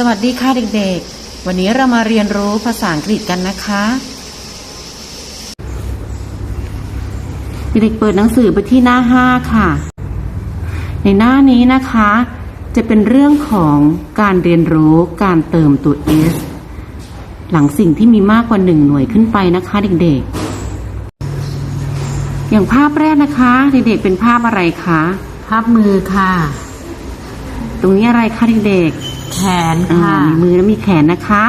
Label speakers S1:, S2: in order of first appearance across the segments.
S1: สวัสดีค่ะเด็กๆ วันนี้เรามาเรียนรู้ภาษาอังกฤษกันนะคะ เด็กๆเปิดหนังสือไปที่หน้า 5 ค่ะ ในหน้านี้นะคะ จะเป็นเรื่องของการเรียนรู้การเติมตัว s หลังสิ่งที่มีมากกว่าหนึ่งหน่วยขึ้นไปนะคะ เด็กๆ อย่างภาพแรกนะคะ เด็กๆเป็นภาพอะไรคะ
S2: ภาพมือค่ะ
S1: ตรงนี้อะไรคะเด็ก
S2: แขน
S1: ๆอ่า
S2: ค่ะ
S1: มีมือและมีแขนนะคะ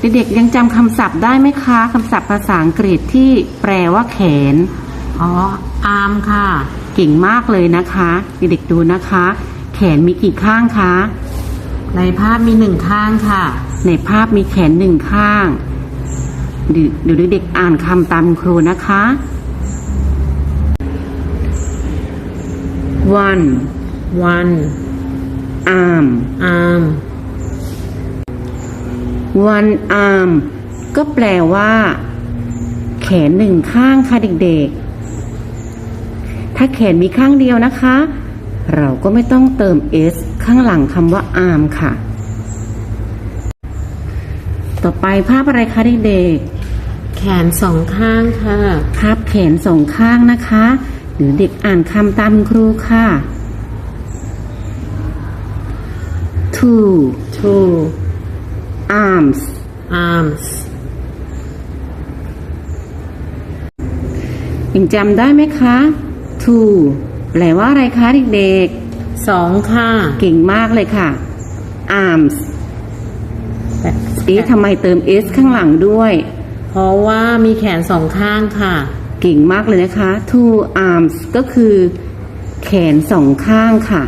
S1: เด็กๆยังจำคำศัพท์ได้ไหมคะคำศัพท์ภาษาอังกฤษที่แปลว่าแขน
S2: อ๋อ อาร์มค่ะ
S1: เก่งมากเลยนะคะ เด็กๆดูนะคะ แขนมีกี่ข้างคะ
S2: ในภาพมีหนึ่งข้างค่ะ
S1: ในภาพมีแขนหนึ่งข้างเดี๋ยวเดี๋ยวเด็กๆอ่านคำตามครูนะคะ one
S2: one
S1: arm
S2: arm
S1: one arm ก็แปลว่า แขนหนึ่งข้างค่ะเด็กๆ ถ้าแขนมีข้างเดียวนะคะ เราก็ไม่ต้องเติม s ข้างหลังคำว่า arm ค่ะ ต่อไปภาพอะไรคะเด็ก
S2: แขนสองข้างค่ะ
S1: ๆภาพแขนสองข้างนะคะ หรือเด็กอ่านคำตามครูค่ะ two
S2: two
S1: arms
S2: arms
S1: ยังจำได้ไหมคะ two แปลว่าอะไรคะเด็ก
S2: สองค่ะ
S1: ๆเก่งมากเลยค่ะ arms
S2: แต่
S1: เอ๊ะทำไมเติม s ข้างหลังด้วย
S2: เพราะว่ามีแขนสองข้างค่ะ
S1: เก่งมากเลยนะคะ two arms ก็คือ แขนสองข้างค่ะ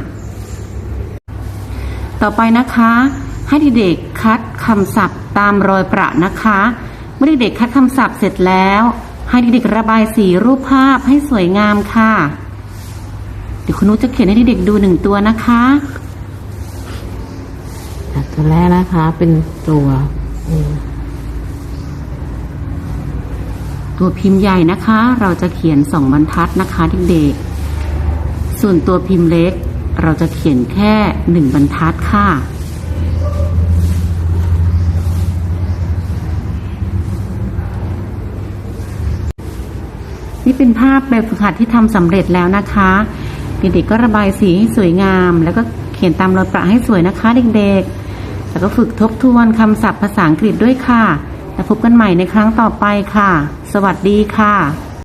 S1: ต่อไปนะคะ ให้เด็กๆคัดคำศัพท์ตามรอยประนะคะ เมื่อเด็กๆคัดคำศัพท์เสร็จแล้ว ให้เด็กๆระบายสีรูปภาพให้สวยงามค่ะ เดี๋ยวคุณนุชจะเขียนให้เด็กๆดูหนึ่งตัวนะคะ
S2: ตัวแรกนะคะเป็นตัวอืม
S1: ตัวพิมพ์ใหญ่นะคะ เราจะเขียนสองบรรทัดนะคะเด็กๆ ส่วนตัวพิมพ์เล็ก เราจะเขียนแค่หนึ่งบรรทัดค่ะ นี่เป็นภาพแบบฝึกหัดที่ทำสำเร็จแล้วนะคะเด็กๆก็ระบายสีให้สวยงาม แล้วก็เขียนตามรอยประให้สวยนะคะเด็กๆ แล้วก็ฝึกทบทวนคำศัพท์ภาษาอังกฤษด้วยค่ะ แล้วพบกันใหม่ในครั้งต่อไปค่ะ สวัสดีค่ะ